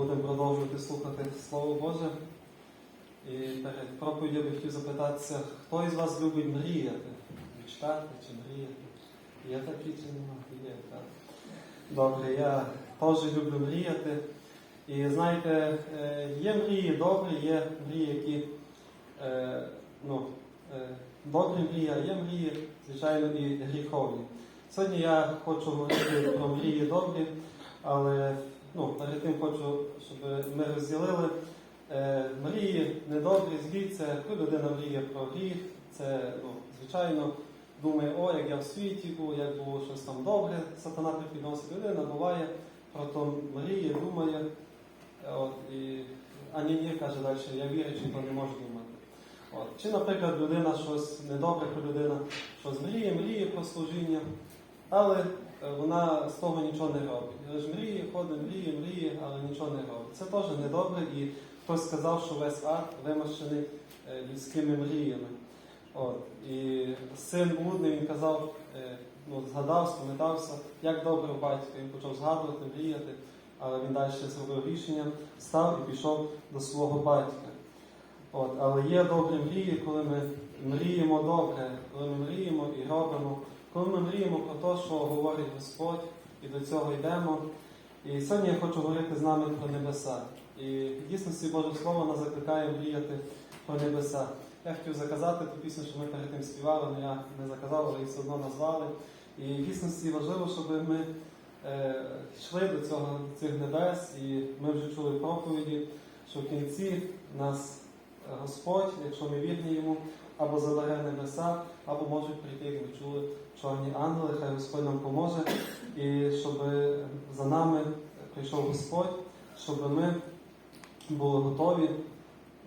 Будемо продовжувати слухати Слово Боже. І перед проповіддю я би хотів запитатися, хто із вас любить мріяти? Мечтати чи мріяти? Є такі чи немає? Є, так. Добре, я теж люблю мріяти. І знаєте, е, є мрії добрі, є мрії, які е, ну, е, добрі мрії, а є мрії, звичайно, і гріховні. Сьогодні я хочу говорити про мрії добрі, але ну, перед тим хочу, щоб ми розділили е, мрії недобрі, злі, це коли людина мріє про гріх, це ну, звичайно думає, о, як я в світі був, як було щось там добре, сатана припідносить. Людина буває, про то мріє, думає. От, і, а ні, каже далі, я вірю, чи то не можу думати. От. Чи, наприклад, людина щось недобре про людина, щось мріє, мріє про служіння, але вона з того нічого не робить. Лиш мріє, ходить, мріє, мріє, але нічого не робить. Це теж недобре, і хтось сказав, що весь ад вимащений е, людськими мріями. От. І син блудний він казав, е, ну, згадав, спам'ятався, як добре у батька. Він почав згадувати, мріяти, але він далі зробив рішення, став і пішов до свого батька. От, але є добрі мрії, коли ми мріємо добре, коли ми мріємо і робимо, коли ми мріємо про те, що говорить Господь, і до цього йдемо. І сьогодні я хочу говорити з нами про небеса. І в дійсності Боже Слово нас закликає мріяти про небеса. Я хотів заказати ту пісню, що ми перед тим співали, але я не заказав, але її все одно назвали. І в дійсності важливо, щоб ми е, йшли до цього цих небес, і ми вже чули проповіді, що в кінці нас Господь, якщо ми вірні йому, або забере небеса, або можуть прийти, як ми чули, чорні ангели, хай Господь нам поможе, і щоб за нами прийшов Господь, щоб ми були готові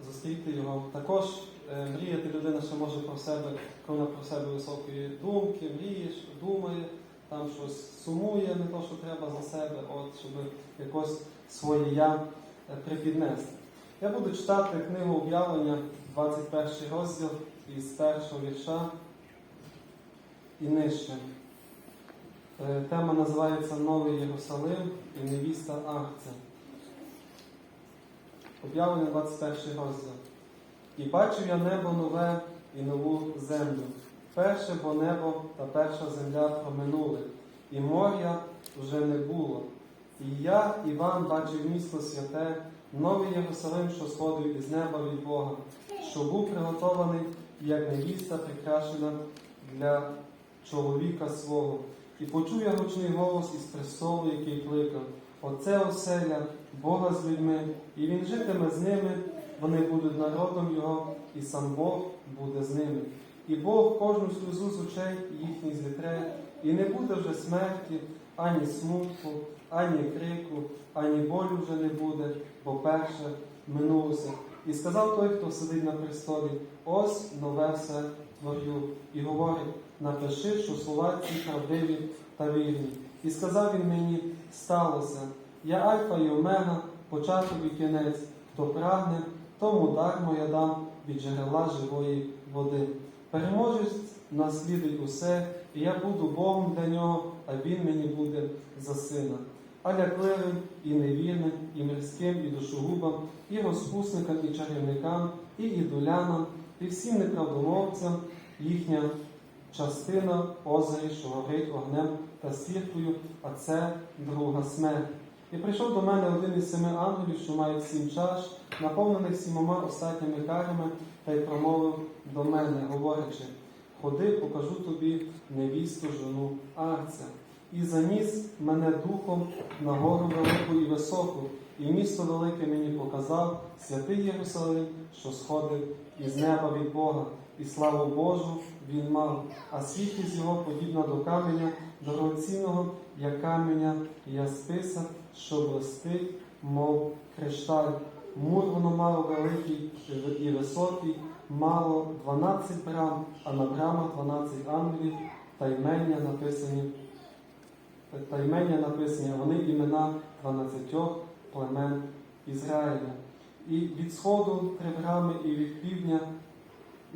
зустріти його. Також е, мріяти людина ще може про себе, коли вона про себе високої думки, мріє, думає, там щось сумує, не то, що треба за себе, от, щоб якось своє я припіднести. Я буду читати книгу об'явлення, 21 розділ із першого вірша і нижче. Е, Тема називається Новий Єрусалим і невіста Ахця. Об'явлення 21 розділ. І бачив я небо нове і нову землю. Перше бо небо та перша земля проминули, і моря вже не було. І я, Іван, бачив місто святе, новий Єрусалим, що сходив із неба від Бога, що був приготований, як невіста прикрашена для чоловіка свого. І почув я гучний голос із престолу, який кликав: Оце оселя Бога з людьми, і він житиме з ними, вони будуть народом Його, і сам Бог буде з ними. І Бог кожну сльозу з очей їхніх зітре, і не буде вже смерті, ані смутку, ані крику, ані болю вже не буде, бо перше минулося. І сказав той, хто сидить на престолі, ось нове все творю. І говорить, напиши, що слова ці правдиві та вірні. І сказав він мені, сталося. Я Альфа і Омега, початок і кінець, хто прагне, тому дар моя дам від джерела живої води. Переможець наслідуй усе, і я буду Богом для нього, а він мені буде за сина. А лякливим і невірним, і мирським, і душогубам, і розпусникам, і чарівникам, і ідолянам, і всім неправдомовцям їхня частина озері, що горить вогнем та сіркою, а це друга смерть. І прийшов до мене один із семи ангелів, що мають сім чаш, наповнених сімома остатніми карами, та й промовив до мене, говорячи: Ходи, покажу тобі невісту жону Арця. І заніс мене духом на гору велику і високу, і місто велике мені показав святий Єрусалим, що сходив із неба від Бога, і славу Божу він мав, а світлість його подібна до каменя, дорогоцінного, як каменя ясписа, що блистить, мов кришталь. Мур воно мало великий і високий, мало 12 брам, а на брамах 12 ангелів, та ймення написані. Та ймення написані, вони імена 12 племен Ізраїля. І від сходу три брами, і від півдня,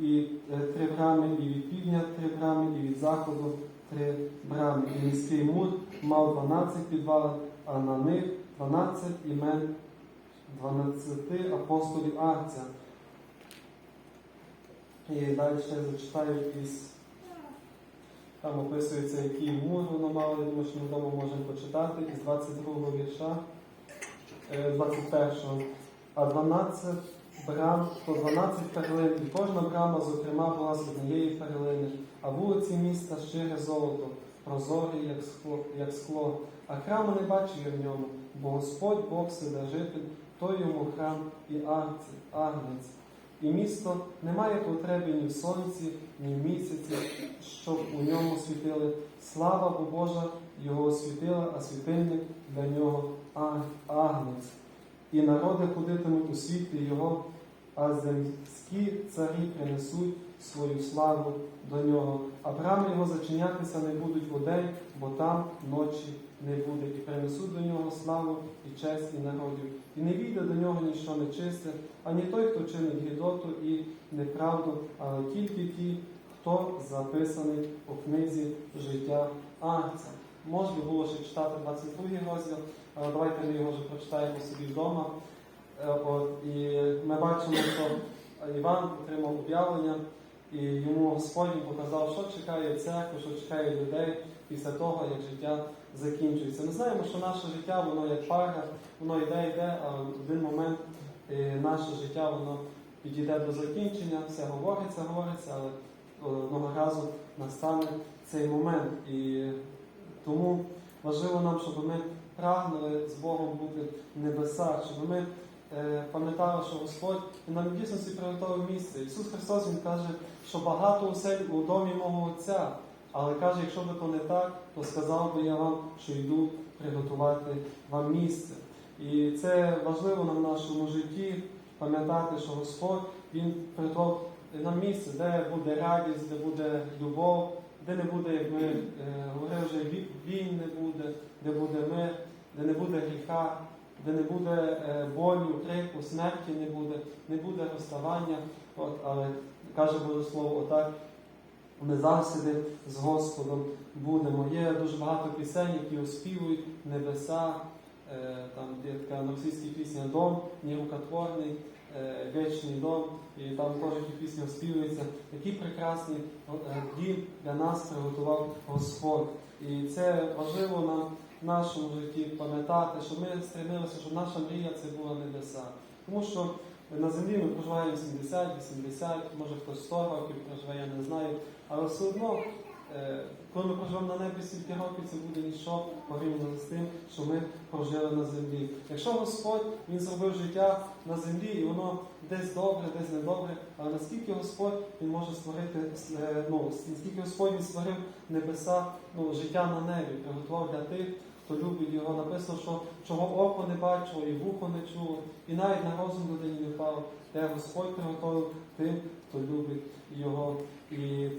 і е, три брами, і від півдня три брами, і від заходу три брами. І міський мур мав 12 підвалин, а на них 12 імен 12 апостолів Акція. І далі ще зачитаю якісь. Там описується, який мур воно мало, я думаю, що ми вдома можемо почитати із 22-го вірша, е, 21. А 12 брам, то 12 перлин, і кожна брама, зокрема, була з однієї перлини, а вулиці міста щире золото, прозорі, як скло, як скло. А храму не бачив я в ньому, бо Господь Бог Вседержитель, той йому храм і агнець. І місто не має потреби ні в сонці, ні в місяці, щоб у ньому світили. Слава Бо Божа його освітила, а світильник для нього агнець. І народи ходитимуть у світлі його, а земські царі принесуть свою славу до нього. А брами його зачинятися не будуть удень, бо там ночі не буде. І принесуть до нього славу і честь і народів. І не війде до нього ніщо нечисте, ані той, хто чинить гідоту і неправду, але тільки ті, хто записаний у книзі життя Агнця. Можна було ще читати 22 розділ, але давайте ми його вже прочитаємо собі вдома. Е, От, і ми бачимо, що Іван отримав об'явлення, і йому Господь показав, що чекає церкву, що чекає людей після того, як життя закінчується. Ми знаємо, що наше життя, воно як пара, воно йде, йде, а в один момент е, наше життя воно підійде до закінчення, все говориться, говориться, але одного разу настане цей момент. І тому важливо нам, щоб ми прагнули з Богом бути в небесах, щоб ми е, пам'ятали, що Господь нам дійсно приготовив місце. Ісус Христос Він каже, що багато осель у домі мого Отця. Але каже, якщо би то не так, то сказав би я вам, що йду приготувати вам місце. І це важливо нам в нашому житті пам'ятати, що Господь Він приготував нам місце, де буде радість, де буде любов, де не буде, як ми е, говорили вже, ві- війн не буде, де буде мир, де не буде гріха, де не буде е, болю, крику, смерті не буде, не буде розставання. От, але каже Боже Слово, отак ми завжди з Господом будемо. Є дуже багато пісень, які оспівують небеса. Е, Там є така на пісня Дом, нерукотворний, е, вічний дом, і там теж ті пісні оспівуються. Який прекрасний е, дім для нас приготував Господь. І це важливо нам в нашому житті пам'ятати, щоб ми стремилися, щоб наша мрія це була небеса. Тому що на землі ми проживаємо 70, 80, може хтось 100 років проживе, я не знаю. Але все одно, е, коли ми проживемо на небі стільки років, це буде ніщо порівняно з тим, що ми прожили на землі. Якщо Господь Він зробив життя на землі, і воно десь добре, десь недобре, але наскільки Господь Він може створити, е, ну, наскільки Господь Він створив небеса, ну, життя на небі, приготував для тих, хто любить його. Написано, що чого око не бачило, і вухо не чуло, і навіть на розум людині не впав, де Господь приготовив тим, хто любить його. І е,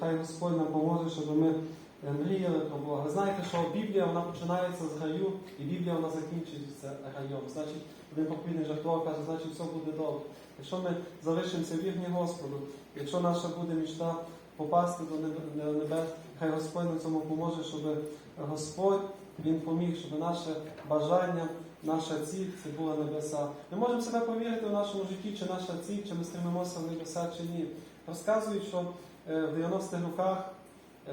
хай Господь нам поможе, щоб ми е, мріяли про Бога. Ви знаєте, що Біблія вона починається з раю, і Біблія вона закінчується раєм. Значить, один проповідник жартував, каже, значить все буде добре. Якщо ми залишимося вірні Господу, якщо наша буде мічта попасти до небе- небес, хай Господь нам цьому поможе, щоб Господь Він поміг, щоб наше бажання, наша ціль це була небеса. Ми можемо себе повірити в нашому житті, чи наша ціль, чи ми стремимося в небеса, чи ні. Розказують, що е, в 90-х роках,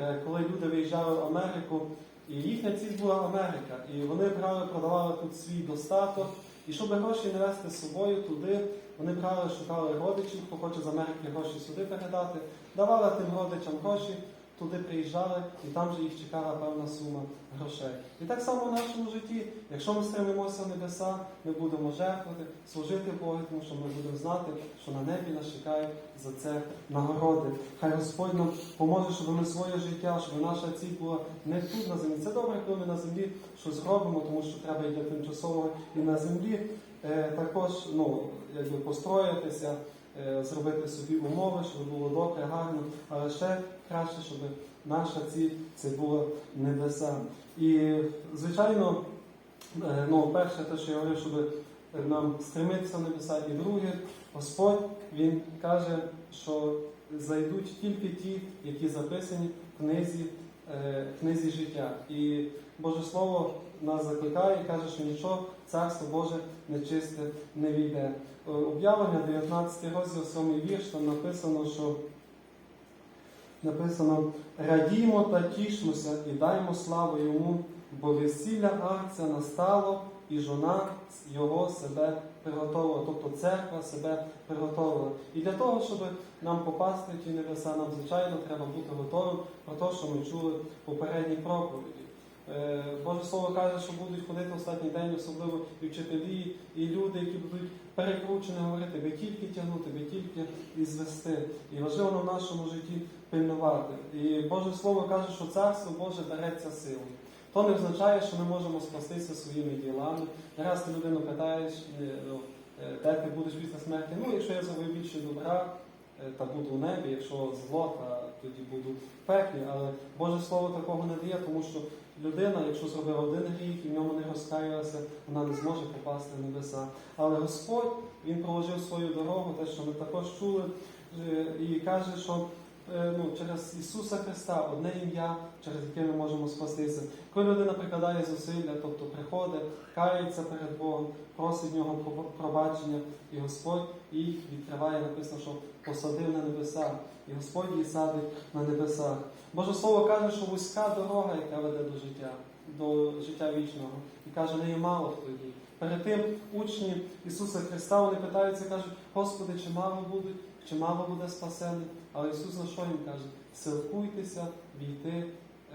е, коли люди виїжджали в Америку, і їхня ціль була Америка, і вони брали, продавали тут свій достаток. І щоб гроші не вести з собою туди, вони брали, шукали родичів, хто хоче з Америки гроші сюди передати, давали тим родичам гроші, туди приїжджали, і там же їх чекала певна сума грошей. І так само в нашому житті, якщо ми стремимося в небеса, ми будемо жертвувати, служити Богу, тому що ми будемо знати, що на небі нас чекають за це нагороди. Хай Господь нам поможе, щоб ми своє життя, щоб наша ціль була не тут на землі. Це добре, коли ми на землі щось робимо, тому що треба і для тимчасового і на землі. Е, також ну, якби построїтися, зробити собі умови, щоб було добре, гарно, але ще краще, щоб наша ціль це було небеса. І, звичайно, е, ну, перше, те, що я говорив, щоб нам стремитися в небеса, і друге, Господь Він каже, що зайдуть тільки ті, які записані в книзі, е, книзі життя. І Боже Слово нас закликає і каже, що нічого царство Боже нечисте не війде. Об'явлення 19 розділ 7 вірш, там написано, що написано радіймо та тішмося і даймо славу йому, бо весілля акція настало, і жона його себе приготовила, тобто церква себе приготовила. І для того, щоб нам попасти в ті небеса, нам звичайно треба бути готовим про те, що ми чули в попередній проповіді. Е, Боже Слово каже, що будуть ходити в останній день, особливо і вчителі, і люди, які будуть перекручені говорити, ви тільки тягнути, ви тільки і звести. І важливо в нашому житті пильнувати. І Боже Слово каже, що царство Боже дареться силою. То не означає, що ми можемо спастися своїми ділами. Раз ти людину питаєш, е, ну, е, де ти будеш після смерті. Ну, якщо я зробив більше добра, та буду у небі, якщо зло, та тоді буду в пеклі. Але Боже Слово такого не дає, тому що людина, якщо зробила один гріх і в ньому не розкаялася, вона не зможе попасти в небеса. Але Господь Він проложив свою дорогу, те, що ми також чули, е, і каже, що е, ну, через Ісуса Христа одне ім'я, через яке ми можемо спастися. Коли людина прикладає зусилля, тобто приходить, кається перед Богом, просить в нього пробачення, і Господь їх відкриває, написано, що посадив на небеса, і Господь її садить на небесах. Боже Слово каже, що вузька дорога, яка веде до життя, до життя вічного, і каже, неї мало хто їде. Перед тим учні Ісуса Христа вони питаються, кажуть, Господи, чи мало будуть, чи мало буде спасених? Але Ісус на що їм каже? Силкуйтеся війти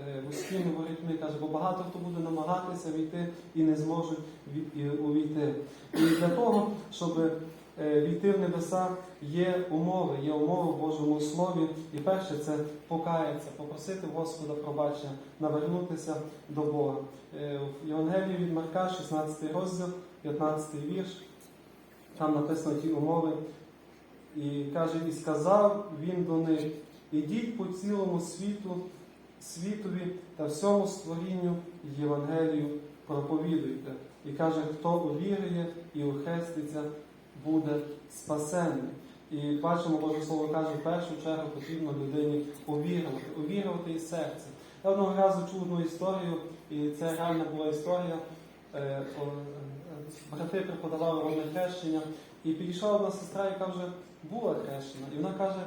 е, вузькими ворітьми, каже, бо багато хто буде намагатися війти і не зможуть увійти. І для того, щоб е, війти в небеса, є умови, є умови в Божому Слові. І перше це покаятися, попросити Господа пробачення, навернутися до Бога. Е, В Євангелії від Марка, 16 розділ, 15 вірш, там написано ті умови. І каже, і сказав він до них: ідіть по цілому світу, світові та всьому створінню Євангелію проповідуйте. І каже, хто увірує і ухреститься, буде спасений. І бачимо, Боже Слово каже, в першу чергу потрібно людині увірувати, увірувати із серця. Я одного разу чув одну історію, і це реальна була історія. Е, Брати преподавали водне хрещення, і підійшла одна сестра, яка вже була хрещена, і вона каже: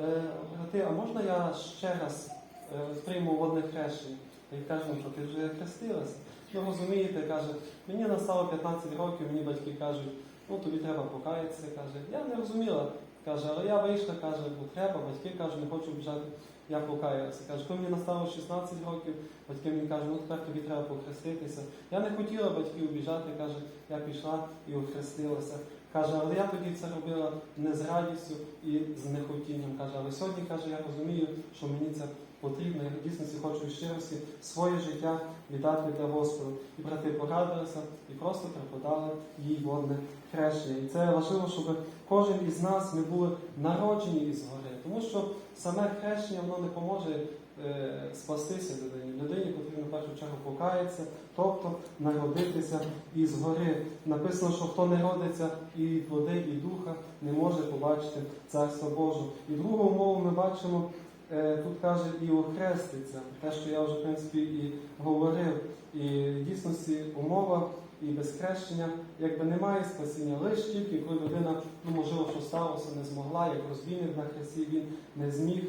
«Е, брати, а можна я ще раз е, прийму водне хрещення? І каже, ну що ти вже хрестилася. Ну розумієте, каже, мені настало 15 років, мені батьки кажуть, ну тобі треба покаятися. Каже, я не розуміла. Каже, але я вийшла, каже, бо треба, батьки кажуть, не хочу бажати, я покаялася. Каже, коли мені настало 16 років, батьки мені кажуть, ну тепер тобі треба похреститися. Я не хотіла батьків обіжати, каже, я пішла і охрестилася. Каже, але я тоді це робила не з радістю і з нехотінням. Каже, але сьогодні каже, я розумію, що мені це потрібно. В дійсності хочу щирості своє життя віддати для Господу. І брати порадилися і просто преподали їй водне хрещення. І це важливо, щоб кожен із нас ми були народжені із гори. Тому що саме хрещення воно не поможе е, спастися людині. Людині потрібно в першу чергу покаятися, тобто народитися із гори. Написано, що хто не родиться і від води, і духа, не може побачити Царство Боже. І другу умову ми бачимо. Е, Тут каже і охреститься, те, що я вже в принципі і говорив. І в дійсності умова і без хрещення якби немає спасіння, лише тільки коли людина, ну можливо, що сталося, не змогла, як розбійник на хресті, він не зміг,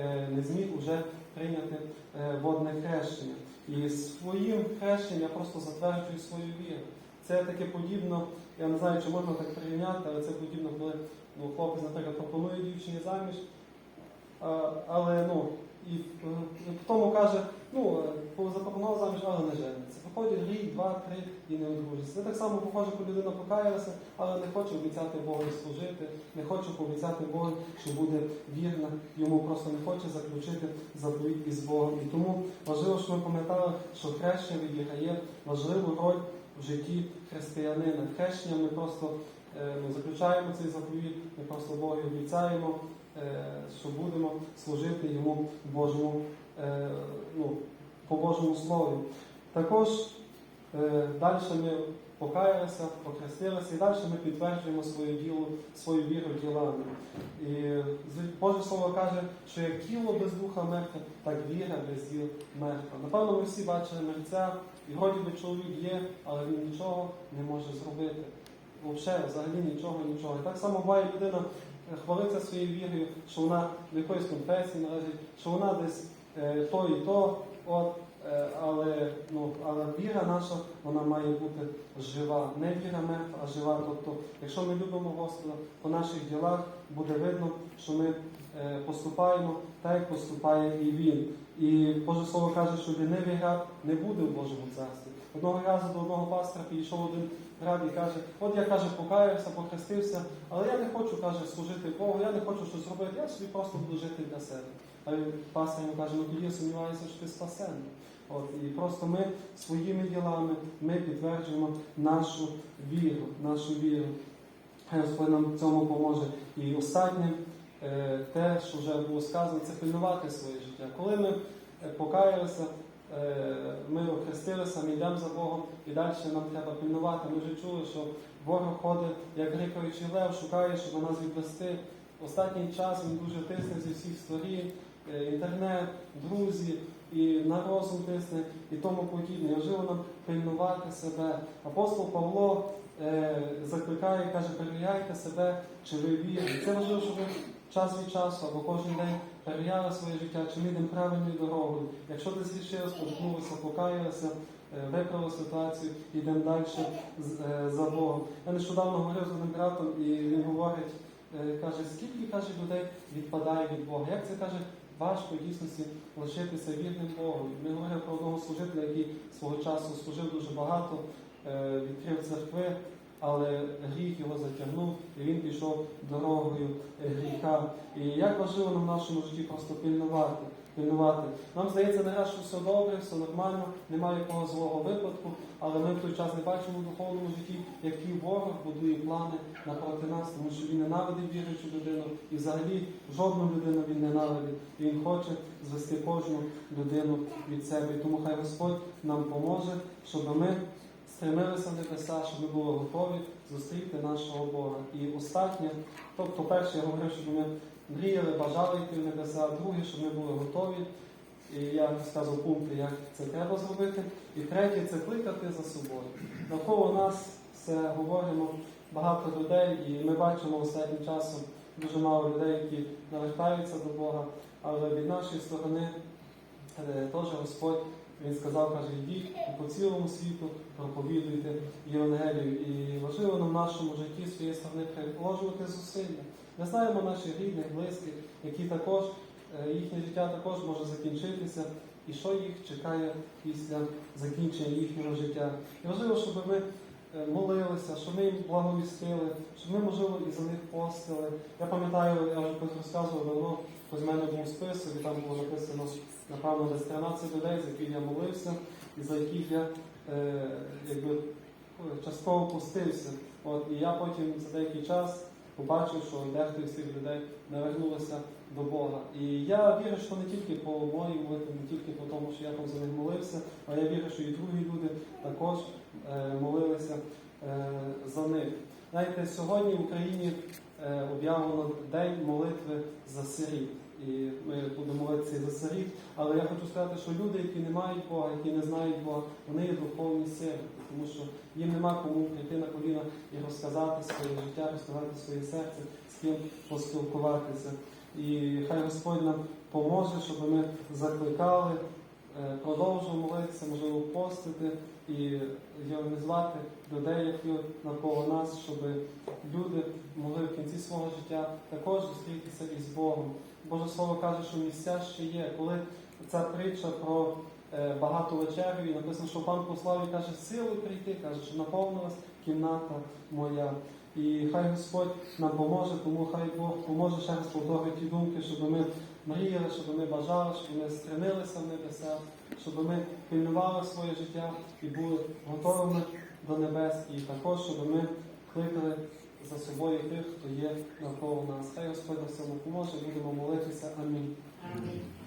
е, не зміг уже прийняти е, водне хрещення. І своїм хрещенням я просто затверджую свою віру. Це таке подібно, я не знаю, чи можна так порівняти, але це подібно, коли ну, хлопець, наприклад, пропонує дівчині заміж, але ну, і е, тому каже, ну, е, запропонував заміж, але не жениться. Проходить рік, два, три і не одружиться. Це так само похоже, коли людина покаялася, але не хоче обіцяти Богу служити, не хоче пообіцяти Богу, що буде вірна, йому просто не хоче заключити заповідь із Богом. І тому важливо, щоб ми пам'ятали, що хрещення відіграє важливу роль в житті християнина. Хрещення ми просто е, ну, заключаємо цей заповідь, ми просто Богу обіцяємо, що будемо служити йому Божому, е, ну, по Божому Слові. Також е, далі ми покаялися, покрестилися і далі ми підтверджуємо свою ділу, свою віру ділами. І Боже Слово каже, що як тіло без духа мертве, так віра без діл мертва. Напевно, ми всі бачили мерця, І вроді би чоловік є, але він нічого не може зробити. Взагалі, нічого, нічого. І так само буває людина е, хвалиться своєю вірою, що вона в якоїсь конфесії належить, що вона десь е, то і то, от, е, але, ну, але віра наша вона має бути жива. Не віра мертва, а жива. Тобто, якщо ми любимо Господа, по наших ділах буде видно, що ми е, поступаємо так, як поступає і Він. І Боже Слово каже, що лінивий град не буде в Божому царстві. Одного разу до одного пастора підійшов один рад і каже, от я каже, покаявся, похрестився, але я не хочу, каже, служити Богу, я не хочу щось зробити, я собі просто буду жити для себе. А пастор йому каже, ну тоді я сумніваюся, що ти спасений. От, і просто ми своїми ділами ми підтверджуємо нашу віру, нашу віру. Господь нам в цьому поможе. І останнє, е, те, що вже було сказано, це пильнувати своє життя. Коли ми е, покаялися, ми охрестилися, ми йдемо за Богом, і далі нам треба пильнувати. Ми вже чули, що ворог ходить, як грикаючий лев, шукає, щоб нас відвести. Останній час він дуже тисне зі всіх сторін, е, інтернет, друзі, і на розум тисне, і тому подібне. І важливо нам пильнувати себе. Апостол Павло е, закликає, каже, перевіряйте себе, чи ви вірні. Це важливо, щоб ви час від часу або кожен день перевіряли своє життя, чи ми йдемо правильною дорогою. Якщо десь зрішили, споткнулися, покаялися, е, виправили ситуацію, йдемо далі е, за Богом. Я нещодавно говорив з одним братом, і він говорить, е, каже, скільки каже людей відпадає від Бога. Як це каже? Важко в дійсності лишитися вірним Богу. Ми говоримо про одного служителя, який свого часу служив дуже багато, відкрив церкви, але гріх його затягнув, і він пішов дорогою гріха. І як важливо нам в нашому житті просто пильнувати. пильнувати. Нам здається, не раз, що все добре, все нормально, немає якого злого випадку, але ми в той час не бачимо в духовному житті, який ворог будує плани напроти нас, тому що він ненавидить віруючу людину і взагалі жодну людину він ненавидить. Він хоче звести кожну людину від себе. Тому хай Господь нам поможе, щоб ми стремилися небеса, щоб ми були готові зустріти нашого Бога. І останнє, тобто, перше, я говорив, щоб ми мріяли, бажали йти в небеса, друге, щоб ми були готові. І я розказував пункти, як це треба зробити. І третє це кликати за собою. Навколо нас все говоримо багато людей, і ми бачимо останнім часом дуже мало людей, які навертаються до Бога. Але від нашої сторони е, теж Господь він сказав, каже, йдіть по цілому світу проповідуйте Євангелію. І важливо нам в нашому житті своєї сторони приложувати зусилля. Ми знаємо наших рідних, близьких, які також е, їхнє життя також може закінчитися, і що їх чекає після закінчення їхнього життя. І важливо, щоб ми е, молилися, щоб ми їм благовістили, щоб ми, можливо, і за них постили. Я пам'ятаю, я вже розказував давно, ось в мене був список, і там було написано, напевно, десь 13 людей, за яких я молився, і за яких я е, якби, частково пустився. От, і я потім за деякий час побачив, що дехто із цих людей навернулися до Бога. І я вірю, що не тільки по моїй молитві, не тільки по тому, що я там за них молився, а я вірю, що і другі люди також е, молилися е, за них. Знаєте, сьогодні в Україні е, об'явлено День молитви за сиріт. І ми будемо молитися за сиріт. Але я хочу сказати, що люди, які не мають Бога, які не знають Бога, вони є духовні сироти, тому що їм нема кому прийти на коліна і розказати своє життя, розказати своє серце, з ким поспілкуватися. І хай Господь нам поможе, щоб ми закликали, е, продовжували молитися, можливо, постити і організувати людей, які навколо нас, щоб люди свого життя також зустрітися із Богом. Боже Слово каже, що місця ще є. Коли ця притча про е, багату вечерю, і написано, що пан послав і каже, силою прийти, каже, що наповнилась кімната моя. І хай Господь нам поможе, тому хай Бог поможе ще раз повторити ті думки, щоб ми мріяли, щоб ми бажали, щоб ми стремилися в небеса, щоб ми пильнували своє життя і були готовими до небес, і також, щоб ми кликали за собою тих, хто є навколо нас. Хай Господь нам всьому поможе, будемо молитися. Амінь. Амінь.